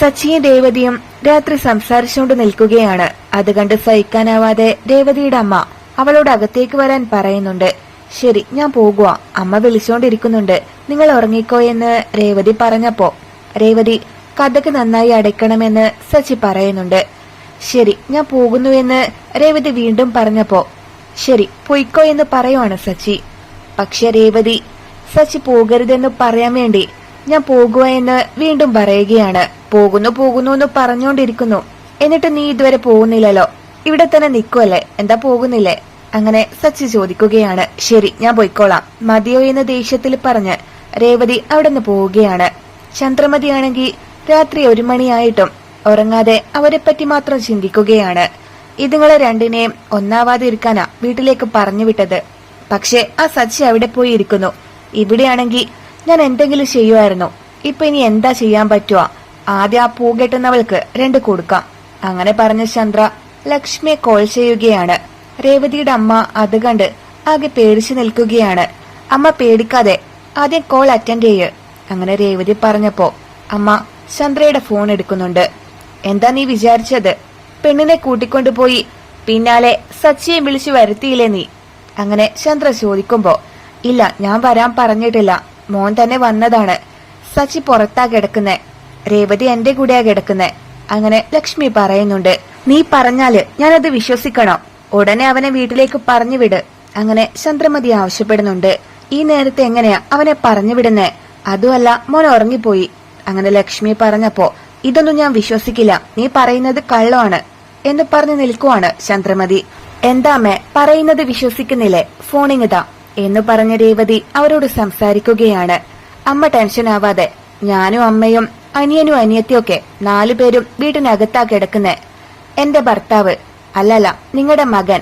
സച്ചിയും രേവതിയും രാത്രി സംസാരിച്ചുകൊണ്ട് നിൽക്കുകയാണ്. അത് കണ്ട് സഹിക്കാനാവാതെ രേവതിയുടെ അമ്മ അവളോട് അകത്തേക്ക് വരാൻ പറയുന്നുണ്ട്. ശരി ഞാൻ പോകുക അമ്മ വിളിച്ചുകൊണ്ടിരിക്കുന്നുണ്ട് നിങ്ങൾ ഉറങ്ങിക്കോ എന്ന് രേവതി പറഞ്ഞപ്പോ രേവതി കഥക്ക് നന്നായി അടയ്ക്കണമെന്ന് സച്ചി പറയുന്നുണ്ട്. ശരി ഞാൻ പോകുന്നു എന്ന് രേവതി വീണ്ടും പറഞ്ഞപ്പോ ശരി പൊയ്ക്കോ എന്ന് പറയുവാണ് സച്ചി. പക്ഷെ രേവതി സച്ചി പോകരുതെന്ന് പറയാൻ വേണ്ടി ഞാൻ പോകുക എന്ന് വീണ്ടും പറയുകയാണ്. പോകുന്നു പോകുന്നു എന്ന് പറഞ്ഞുകൊണ്ടിരിക്കുന്നു എന്നിട്ട് നീ ഇതുവരെ പോകുന്നില്ലല്ലോ. ഇവിടെ തന്നെ നിൽക്കുമല്ലേ എന്താ പോകുന്നില്ലേ? അങ്ങനെ സച്ചി ചോദിക്കുകയാണ്. ശരി ഞാൻ പോയിക്കോളാം. മതിയോ എന്ന് ദേഷ്യത്തിൽ പറഞ്ഞ് രേവതി അവിടെ നിന്ന് പോവുകയാണ്. ചന്ദ്രമതിയാണെങ്കിൽ രാത്രി ഒരു മണിയായിട്ടും ഉറങ്ങാതെ അവരെ പറ്റി മാത്രം ചിന്തിക്കുകയാണ്. ഇതുങ്ങളെ രണ്ടിനെയും ഒന്നാവാതെ ഇരിക്കാനാ വീട്ടിലേക്ക് പറഞ്ഞു വിട്ടത് പക്ഷെ ആ സച്ചി അവിടെ പോയിരിക്കുന്നു. ഇവിടെയാണെങ്കിൽ ഞാൻ എന്തെങ്കിലും ചെയ്യുമായിരുന്നു ഇപ്പൊ ഇനി എന്താ ചെയ്യാൻ പറ്റുക ആദ്യം ആ പൂ കെട്ടുന്നവൾക്ക് രണ്ട് കൊടുക്കാം. അങ്ങനെ പറഞ്ഞ ചന്ദ്ര ലക്ഷ്മിയെ കോൾ ചെയ്യുകയാണ്. രേവതിയുടെ അമ്മ അത് കണ്ട് ആകെ പേടിച്ചു നിൽക്കുകയാണ്. അമ്മ പേടിക്കാതെ ആദ്യം കോൾ അറ്റൻഡ് ചെയ്യ്. അങ്ങനെ രേവതി പറഞ്ഞപ്പോ അമ്മ ചന്ദ്രയുടെ ഫോൺ എടുക്കുന്നുണ്ട്. എന്താ നീ വിചാരിച്ചത്? പെണ്ണിനെ കൂട്ടിക്കൊണ്ടുപോയി പിന്നാലെ സച്ചിയെ വിളിച്ചു വരുത്തിയില്ലേ നീ? അങ്ങനെ ചന്ദ്ര ചോദിക്കുമ്പോ ഇല്ല ഞാൻ വരാൻ പറഞ്ഞിട്ടില്ല. മോൻ തന്നെ വന്നതാണ്. സച്ചി പുറത്താ കിടക്കുന്നെ. രേവതി എന്റെ കൂടെയാ കിടക്കുന്നെ. അങ്ങനെ ലക്ഷ്മി പറയുന്നുണ്ട് നീ പറഞ്ഞാൽ ഞാനത് വിശ്വസിക്കണോ? ഉടനെ അവനെ വീട്ടിലേക്ക് പറഞ്ഞു വിട് അങ്ങനെ ചന്ദ്രമതി ആവശ്യപ്പെടുന്നുണ്ട് ഈ നേരത്തെ എങ്ങനെയാ അവനെ പറഞ്ഞു വിടുന്നേ അതുമല്ല മോൻ ഉറങ്ങിപ്പോയി. അങ്ങനെ ലക്ഷ്മി പറഞ്ഞപ്പോ ഇതൊന്നും ഞാൻ വിശ്വസിക്കില്ല. നീ പറയുന്നത് കള്ളമാണ്. എന്ന് പറഞ്ഞു നിൽക്കുവാണ് ചന്ദ്രമതി. എന്താമേ പറയുന്നത് വിശ്വസിക്കുന്നില്ലേ? ഫോണിങ്ങിതാ എന്ന് പറഞ്ഞ രേവതി അവരോട് സംസാരിക്കുകയാണ്. അമ്മ ടെൻഷൻ ആവാതെ ഞാനും അമ്മയും അനിയനും അനിയത്തിയൊക്കെ നാലുപേരും വീട്ടിനകത്താ കിടക്കുന്നെ. എന്റെ ഭർത്താവ് അല്ലല്ല നിങ്ങളുടെ മകൻ.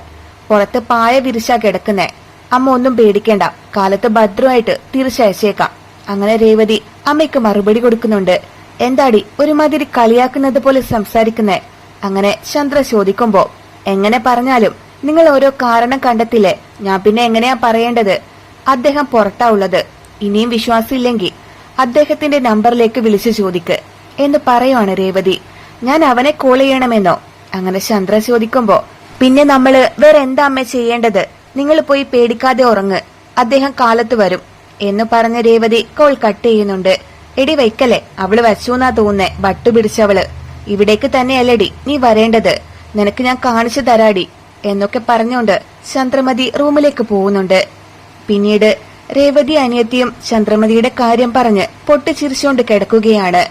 പുറത്ത് പായ വിരിച്ചാ കിടക്കുന്നെ. അമ്മ ഒന്നും പേടിക്കേണ്ട. കാലത്ത് ഭദ്രമായിട്ട് തിരിച്ചയച്ചേക്കാം അങ്ങനെ രേവതി അമ്മയ്ക്ക് മറുപടി കൊടുക്കുന്നുണ്ട്. എന്താടി ഒരുമാതിരി കളിയാക്കുന്നത് പോലെ സംസാരിക്കുന്നേ? അങ്ങനെ ചന്ദ്ര ചോദിക്കുമ്പോ എങ്ങനെ പറഞ്ഞാലും നിങ്ങൾ ഓരോ കാരണം കണ്ടെത്തില്ലേ? ഞാൻ പിന്നെ എങ്ങനെയാ പറയേണ്ടത്? അദ്ദേഹം പുറത്താ ഉള്ളത്. ഇനിയും വിശ്വാസമില്ലെങ്കിൽ അദ്ദേഹത്തിന്റെ നമ്പറിലേക്ക് വിളിച്ചു ചോദിക്ക് എന്ന് പറയുവാണ് രേവതി. ഞാൻ അവനെ കോൾ ചെയ്യണമെന്നോ? അങ്ങനെ ചന്ദ്ര ചോദിക്കുമ്പോ പിന്നെ നമ്മൾ വേറെ എന്താ അമ്മ ചെയ്യേണ്ടത്? നിങ്ങൾ പോയി പേടിക്കാതെ ഉറങ്ങ്. അദ്ദേഹം കാലത്ത് വരും. എന്ന് പറഞ്ഞ രേവതി കോൾ കട്ട് ചെയ്യുന്നുണ്ട്. എടി വയ്ക്കല്ലേ അവൾ വച്ചൂന്നാ തോന്നുന്നേ തോന്നേ പിടിച്ചവൾ ഇവിടേക്ക് തന്നെയല്ലടി നീ വരേണ്ടത്. നിനക്ക് ഞാൻ കാണിച്ചു തരാടി. എന്നൊക്കെ പറഞ്ഞുകൊണ്ട് ചന്ദ്രമതി റൂമിലേക്ക് പോകുന്നുണ്ട്. പിന്നീട് രേവതി അനിയത്തിയും ചന്ദ്രമതിയുടെ കാര്യം പറഞ്ഞ് പൊട്ടിച്ചിരിച്ചുകൊണ്ട് കിടക്കുകയാണ്.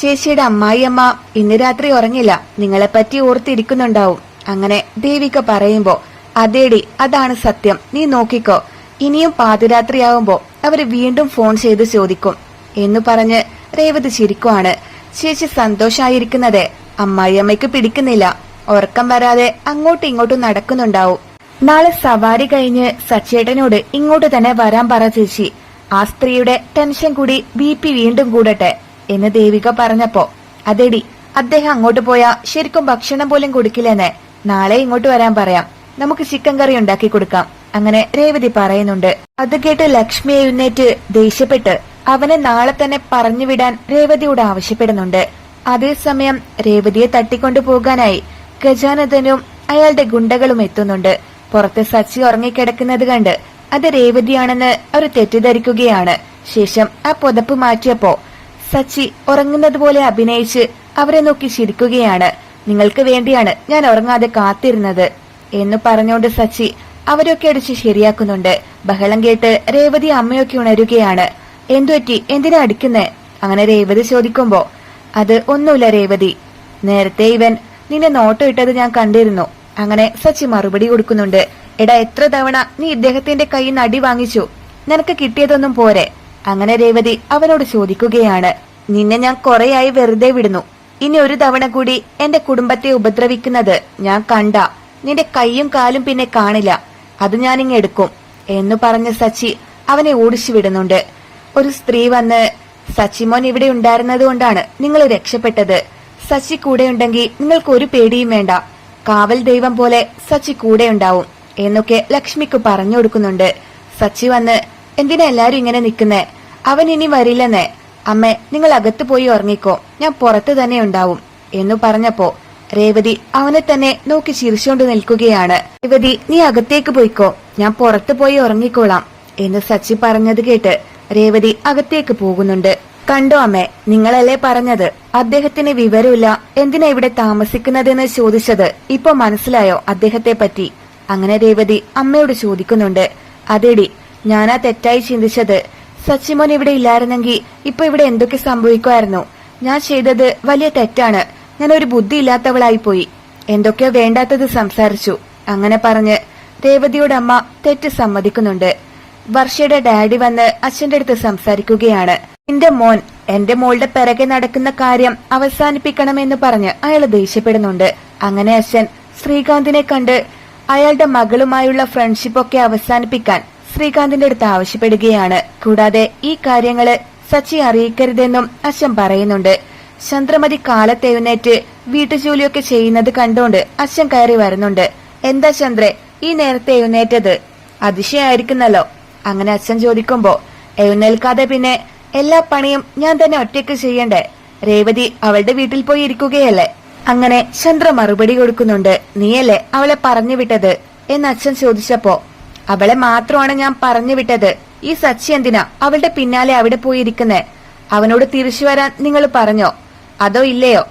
ചേച്ചിയുടെ അമ്മായിയമ്മ ഇന്ന് രാത്രി ഉറങ്ങില്ല. നിങ്ങളെപ്പറ്റി ഓർത്തിരിക്കുന്നുണ്ടാവും. അങ്ങനെ ദേവിക പറയുമ്പോ അതേടി അതാണ് സത്യം. നീ നോക്കിക്കോ. ഇനിയും പാതിരാത്രിയാവുമ്പോ അവർ വീണ്ടും ഫോൺ ചെയ്ത് ചോദിക്കും. എന്നു പറഞ്ഞ് രേവതി ചിരിക്കുവാണ്. ചേച്ചി സന്തോഷായിരിക്കുന്നത്. അമ്മായിയമ്മയ്ക്ക് പിടിക്കുന്നില്ല. ഉറക്കം വരാതെ അങ്ങോട്ടും ഇങ്ങോട്ടും നടക്കുന്നുണ്ടാവും. നാളെ സവാരി കഴിഞ്ഞ് സച്ചേട്ടനോട് ഇങ്ങോട്ട് തന്നെ വരാൻ പറ ചേച്ചി. ആ സ്ത്രീയുടെ ടെൻഷൻ കൂടി ബി പി വീണ്ടും കൂടട്ടെ എന്ന് ദേവിക പറഞ്ഞപ്പോ അതെടി അദ്ദേഹം അങ്ങോട്ട് പോയാ ശരിക്കും ഭക്ഷണം പോലും കൊടുക്കില്ലെന്നെ. നാളെ ഇങ്ങോട്ട് വരാൻ പറയാം. നമുക്ക് ചിക്കൻ കറി ഉണ്ടാക്കി കൊടുക്കാം. അങ്ങനെ രേവതി പറയുന്നുണ്ട്. അത് കേട്ട് ലക്ഷ്മി എഴുന്നേറ്റ് ദേഷ്യപ്പെട്ട് അവനെ നാളെ തന്നെ പറഞ്ഞുവിടാൻ രേവതിയോട് ആവശ്യപ്പെടുന്നുണ്ട്. അതേസമയം രേവതിയെ തട്ടിക്കൊണ്ടു പോകാനായി ഗജാനന്ദനും അയാളുടെ ഗുണ്ടകളും എത്തുന്നുണ്ട്. പുറത്ത് സച്ചി ഉറങ്ങിക്കിടക്കുന്നത് കണ്ട് അത് രേവതിയാണെന്ന് അവർ തെറ്റിദ്ധരിക്കുകയാണ്. ശേഷം ആ പുതപ്പ് മാറ്റിയപ്പോ സച്ചി ഉറങ്ങുന്നത് പോലെ അഭിനയിച്ച് അവരെ നോക്കി ചിരിക്കുകയാണ്. നിങ്ങൾക്ക് വേണ്ടിയാണ് ഞാൻ ഉറങ്ങാതെ കാത്തിരുന്നത് എന്ന് പറഞ്ഞുകൊണ്ട് സച്ചി അവരൊക്കെ അടിച്ച് ശരിയാക്കുന്നുണ്ട്. ബഹളം കേട്ട് രേവതി അമ്മയൊക്കെ ഉണരുകയാണ്. എന്തുപറ്റി? എന്തിനാ അടിക്കുന്നേ? അങ്ങനെ രേവതി ചോദിക്കുമ്പോ അത് ഒന്നുമില്ല രേവതി. നേരത്തെ ഇവൻ നിന്നെ നോട്ടം ഇട്ടത് ഞാൻ കണ്ടിരുന്നു. അങ്ങനെ സച്ചി മറുപടി കൊടുക്കുന്നുണ്ട്. എടാ എത്ര തവണ നീ ഇദ്ദേഹത്തിന്റെ കൈ നടി വാങ്ങിച്ചു? നിനക്ക് കിട്ടിയതൊന്നും പോരെ? അങ്ങനെ രേവതി അവനോട് ചോദിക്കുകയാണ്. നിന്നെ ഞാൻ കൊറേയായി വെറുതെ വിടുന്നു. ഇനി ഒരു തവണ കൂടി എന്റെ കുടുംബത്തെ ഉപദ്രവിക്കുന്നത് ഞാൻ കണ്ട. നിന്റെ കൈയും കാലും പിന്നെ കാണില്ല. അത് ഞാനിങ് എടുക്കും എന്ന് പറഞ്ഞ സച്ചി അവനെ ഓടിച്ചു വിടുന്നുണ്ട്. ഒരു സ്ത്രീ വന്ന് സച്ചിമോൻ ഇവിടെ ഉണ്ടായിരുന്നത് കൊണ്ടാണ് നിങ്ങൾ രക്ഷപ്പെട്ടത്. സച്ചി കൂടെയുണ്ടെങ്കിൽ നിങ്ങൾക്ക് ഒരു പേടിയും വേണ്ട. കാവൽ ദൈവം പോലെ സച്ചി കൂടെ ഉണ്ടാവും എന്നൊക്കെ ലക്ഷ്മിക്ക് പറഞ്ഞു കൊടുക്കുന്നുണ്ട്. സച്ചി വന്ന് എന്തിനാ എല്ലാരും ഇങ്ങനെ നിക്കുന്നേ? അവൻ ഇനി വരില്ലെന്നേ. അമ്മേ നിങ്ങൾ അകത്ത് പോയി ഉറങ്ങിക്കോ. ഞാൻ പുറത്ത് തന്നെ ഉണ്ടാവും. എന്ന് പറഞ്ഞപ്പോ രേവതി അവനെ തന്നെ നോക്കി ചിരിച്ചുകൊണ്ട് നിൽക്കുകയാണ്. രേവതി നീ അകത്തേക്ക് പോയിക്കോ. ഞാൻ പുറത്ത് പോയി ഉറങ്ങിക്കോളാം. എന്ന് സച്ചി പറഞ്ഞത് കേട്ട് രേവതി അകത്തേക്ക് പോകുന്നുണ്ട്. കണ്ടോ അമ്മേ നിങ്ങളല്ലേ പറഞ്ഞത്? അദ്ദേഹത്തിന് വിവരമില്ല. എന്തിനാ ഇവിടെ താമസിക്കുന്നതെന്ന് ചോദിച്ചത്? ഇപ്പൊ മനസ്സിലായോ അദ്ദേഹത്തെ പറ്റി അങ്ങനെ രേവതി അമ്മയോട് ചോദിക്കുന്നുണ്ട്. അതേടി ഞാനാ തെറ്റായി ചിന്തിച്ചത്. സച്ചിമോൻ ഇവിടെ ഇല്ലായിരുന്നെങ്കിൽ ഇപ്പൊ ഇവിടെ എന്തൊക്കെ സംഭവിക്കുമായിരുന്നു? ഞാൻ ചെയ്തത് വലിയ തെറ്റാണ്. ഞാൻ ഒരു ബുദ്ധി ഇല്ലാത്തവളായി പോയി. എന്തൊക്കെയോ വേണ്ടാത്തത് സംസാരിച്ചു. അങ്ങനെ പറഞ്ഞ് രേവതിയുടെ അമ്മ തെറ്റ് സമ്മതിക്കുന്നുണ്ട്. വർഷയുടെ ഡാഡി വന്ന് അച്ഛന്റെ അടുത്ത് സംസാരിക്കുകയാണ്. എന്റെ മോൻ എന്റെ മോളുടെ പിറകെ നടക്കുന്ന കാര്യം അവസാനിപ്പിക്കണമെന്ന് പറഞ്ഞ് അയാൾ ദേഷ്യപ്പെടുന്നുണ്ട്. അങ്ങനെ അച്ഛൻ ശ്രീകാന്തിനെ കണ്ട് അയാളുടെ മകളുമായുള്ള ഫ്രണ്ട്ഷിപ്പ് ഒക്കെ അവസാനിപ്പിക്കാൻ ശ്രീകാന്തിന്റെ അടുത്ത് ആവശ്യപ്പെടുകയാണ്. കൂടാതെ ഈ കാര്യങ്ങൾ സച്ചി അറിയിക്കരുതെന്നും അച്ഛൻ പറയുന്നുണ്ട്. ചന്ദ്രമതി കാലത്ത് എഴുന്നേറ്റ് വീട്ടുജോലിയൊക്കെ ചെയ്യുന്നത് കണ്ടോണ്ട് അച്ഛൻ കയറി വരുന്നുണ്ട്. എന്താ ചന്ദ്രെ ഈ നേരത്തെ എഴുന്നേറ്റത്? അതിശയായിരിക്കുന്നല്ലോ. അങ്ങനെ അച്ഛൻ ചോദിക്കുമ്പോ എഴുന്നേൽക്കാതെ പിന്നെ എല്ലാ പണിയും ഞാൻ തന്നെ ഒറ്റയ്ക്ക് ചെയ്യണ്ടേ? രേവതി അവളുടെ വീട്ടിൽ പോയി ഇരിക്കുകയല്ലേ? അങ്ങനെ ചന്ദ്ര മറുപടി കൊടുക്കുന്നുണ്ട്. നീയല്ലേ അവളെ പറഞ്ഞു വിട്ടത്? എന്ന് അച്ഛൻ ചോദിച്ചപ്പോ അവളെ മാത്രമാണ് ഞാൻ പറഞ്ഞു വിട്ടത്. ഈ സച്ചി എന്തിനാ അവളുടെ പിന്നാലെ അവിടെ പോയി ഇരിക്കുന്നേ? അവനോട് തിരിച്ചു വരാൻ നിങ്ങൾ പറഞ്ഞോ? അതോ ഇല്ലയോ?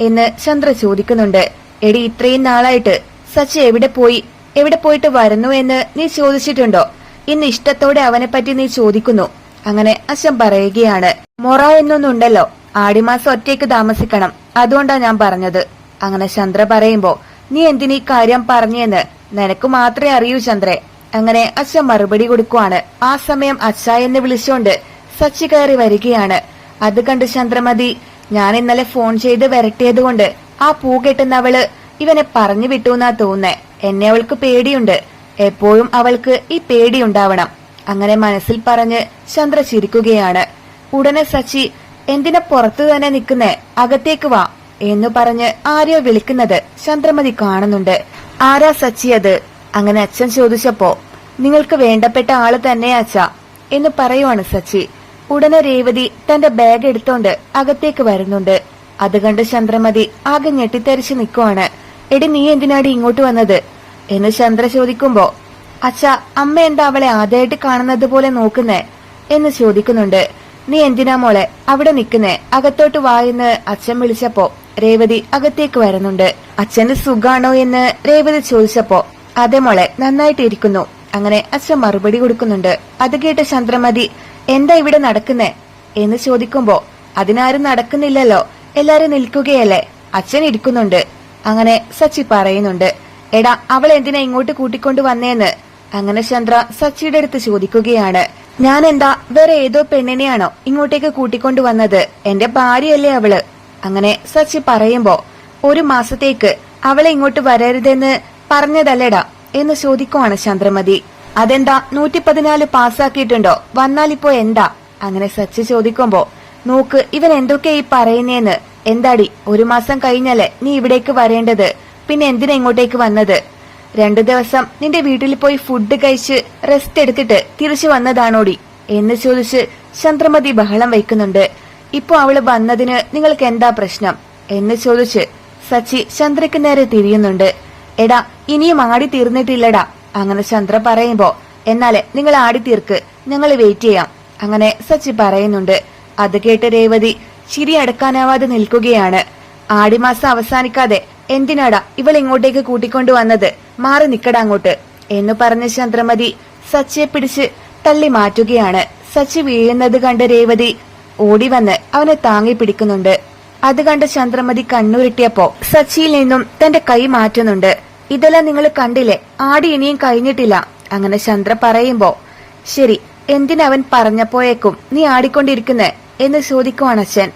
എന്ന് ചന്ദ്ര ചോദിക്കുന്നുണ്ട്. എടി ഇത്രയും നാളായിട്ട് സച്ചി എവിടെ പോയി? എവിടെ പോയിട്ട് വരുന്നു എന്ന് നീ ചോദിച്ചിട്ടുണ്ടോ? ഇന്ന് ഇഷ്ടത്തോടെ അവനെ പറ്റി നീ ചോദിക്കുന്നു. അങ്ങനെ അച്ഛൻ പറയുകയാണ് മൊറ എന്നൊന്നുണ്ടല്ലോ ആടിമാസം ഒറ്റയ്ക്ക് താമസിക്കണം അതുകൊണ്ടാ ഞാൻ പറഞ്ഞത്. അങ്ങനെ ചന്ദ്ര പറയുമ്പോ നീ എന്തിനീ കാര്യം പറഞ്ഞെന്ന്? നിനക്ക് മാത്രമേ അറിയൂ ചന്ദ്രെ. അങ്ങനെ അച്ഛൻ മറുപടി കൊടുക്കുവാണ്. ആ സമയം അച്ഛ എന്ന് വിളിച്ചുകൊണ്ട് സച്ചി കയറി വരികയാണ്. അത് കണ്ട് ചന്ദ്രമതി ഞാൻ ഇന്നലെ ഫോൺ ചെയ്ത് വരട്ടിയത് കൊണ്ട് ആ പൂ കെട്ടുന്നവൾ ഇവനെ പറഞ്ഞു വിട്ടു എന്നാ തോന്നേ എന്നെ അവൾക്ക് പേടിയുണ്ട്. എപ്പോഴും അവൾക്ക് ഈ പേടിയുണ്ടാവണം അങ്ങനെ മനസ്സിൽ പറഞ്ഞ് ചന്ദ്ര ചിരിക്കുകയാണ്. ഉടനെ സച്ചി എന്തിനാ പുറത്തു തന്നെ നിൽക്കുന്നേ? അകത്തേക്ക് വാ എന്ന് പറഞ്ഞ് ആരെയോ വിളിക്കുന്നത് ചന്ദ്രമതി കാണുന്നുണ്ട്. ആരാ സച്ചി അത്? അങ്ങനെ അച്ഛൻ ചോദിച്ചപ്പോ നിങ്ങൾക്ക് വേണ്ടപ്പെട്ട ആൾ തന്നെ അച്ഛ എന്ന് പറയുവാണ് സച്ചി. ഉടനെ രേവതി തന്റെ ബാഗ് എടുത്തോണ്ട് അകത്തേക്ക് വരുന്നുണ്ട്. അത് കണ്ട് ചന്ദ്രമതി ആകെ ഞെട്ടിത്തെറിച്ച് നിൽക്കുവാണ് എടി നീ എന്തിനാടി ഇങ്ങോട്ട് വന്നത്? എന്ന് ചന്ദ്ര ചോദിക്കുമ്പോ അച്ഛ അമ്മ എന്താ അവളെ ആദ്യമായിട്ട് കാണുന്നത് പോലെ നോക്കുന്നേ? എന്ന് ചോദിക്കുന്നുണ്ട്. നീ എന്തിനാ മോളെ അവിടെ നിൽക്കുന്നേ? അകത്തോട്ട് വായെന്ന് അച്ഛൻ വിളിച്ചപ്പോ രേവതി അകത്തേക്ക് വരുന്നുണ്ട്. അച്ഛന് സുഖാണോ എന്ന് രേവതി ചോദിച്ചപ്പോ അതെ മോളെ നന്നായിട്ട് ഇരിക്കുന്നു അങ്ങനെ അച്ഛൻ മറുപടി കൊടുക്കുന്നുണ്ട്. അത് കേട്ട ചന്ദ്രമതി എന്താ ഇവിടെ നടക്കുന്നേ? എന്ന് ചോദിക്കുമ്പോ അതിനാരും നടക്കുന്നില്ലല്ലോ. എല്ലാരും നിൽക്കുകയല്ലേ? അച്ഛൻ ഇരിക്കുന്നുണ്ട്. അങ്ങനെ സച്ചി പറയുന്നുണ്ട്. എടാ അവൾ എന്തിനാ ഇങ്ങോട്ട് കൂട്ടിക്കൊണ്ടു വന്നേന്ന്? അങ്ങനെ ചന്ദ്ര സച്ചിയുടെ അടുത്ത് ചോദിക്കുകയാണ് ഞാൻ എന്താ വേറെ ഏതോ പെണ്ണിനെയാണോ ഇങ്ങോട്ടേക്ക് കൂട്ടിക്കൊണ്ടു വന്നത്? എന്റെ ഭാര്യയല്ലേ അവൾ. അങ്ങനെ സച്ചി പറയുമ്പോ ഒരു മാസത്തേക്ക് അവളെ ഇങ്ങോട്ട് വരരുതെന്ന് പറഞ്ഞതല്ലേടാ? എന്ന് ചോദിക്കുവാണ് ചന്ദ്രമതി. അതെന്താ നൂറ്റി പതിനാല് പാസ്സാക്കിയിട്ടുണ്ടോ? വന്നാലിപ്പോ എന്താ? അങ്ങനെ സച്ചി ചോദിക്കുമ്പോ നോക്ക് ഇവൻ എന്തൊക്കെ ഈ പറയുന്നേന്ന്? എന്താടി ഒരു മാസം കഴിഞ്ഞല്ലേ നീ ഇവിടേക്ക് വരേണ്ടത്? പിന്നെ എന്തിനാ ഇങ്ങോട്ടേക്ക് വന്നത്? രണ്ടു ദിവസം നിന്റെ വീട്ടിൽ പോയി ഫുഡ് കഴിച്ച് റെസ്റ്റ് എടുത്തിട്ട് തിരിച്ചു വന്നതാണോടി? എന്ന് ചോദിച്ച് ചന്ദ്രമതി ബഹളം വയ്ക്കുന്നുണ്ട്. ഇപ്പൊ അവൾ വന്നതിന് നിങ്ങൾക്ക് എന്താ പ്രശ്നം? എന്ന് ചോദിച്ച് സച്ചി ചന്ദ്രയ്ക്ക് നേരെ തിരിയുന്നുണ്ട്. എടാ ഇനിയും ആടി തീർന്നിട്ടില്ലടാ അങ്ങനെ ചന്ദ്ര പറയുമ്പോ എന്നാലേ നിങ്ങൾ ആടി തീർക്ക് ഞങ്ങൾ വെയിറ്റ് ചെയ്യാം അങ്ങനെ സച്ചി പറയുന്നുണ്ട്. അത് കേട്ട് രേവതി ചിരി അടക്കാനാവാതെ നിൽക്കുകയാണ്. ആടിമാസം അവസാനിക്കാതെ എന്തിനാടാ ഇവൾ ഇങ്ങോട്ടേക്ക് കൂട്ടിക്കൊണ്ടു വന്നത്? മാറി നിക്കടാ അങ്ങോട്ട്. എന്ന് പറഞ്ഞ ചന്ദ്രമതി സച്ചിയെ പിടിച്ച് തള്ളി മാറ്റുകയാണ്. സച്ചി വീഴുന്നത് കണ്ട രേവതി ഓടി വന്ന് അവനെ താങ്ങി പിടിക്കുന്നുണ്ട്. അത് കണ്ട ചന്ദ്രമതി കണ്ണുരുട്ടിയപ്പോ സച്ചിയിൽ നിന്നും തന്റെ കൈ മാറ്റുന്നുണ്ട്. ഇതെല്ലാം നിങ്ങൾ കണ്ടില്ലേ? ആടി ഇനിയും കഴിഞ്ഞിട്ടില്ല. അങ്ങനെ ചന്ദ്ര പറയുമ്പോ ശരി എന്തിനവൻ പറഞ്ഞപ്പോയേക്കും നീ ആടിക്കൊണ്ടിരിക്കുന്നേ? എന്ന് ചോദിക്കുവാണ് അച്ഛൻ.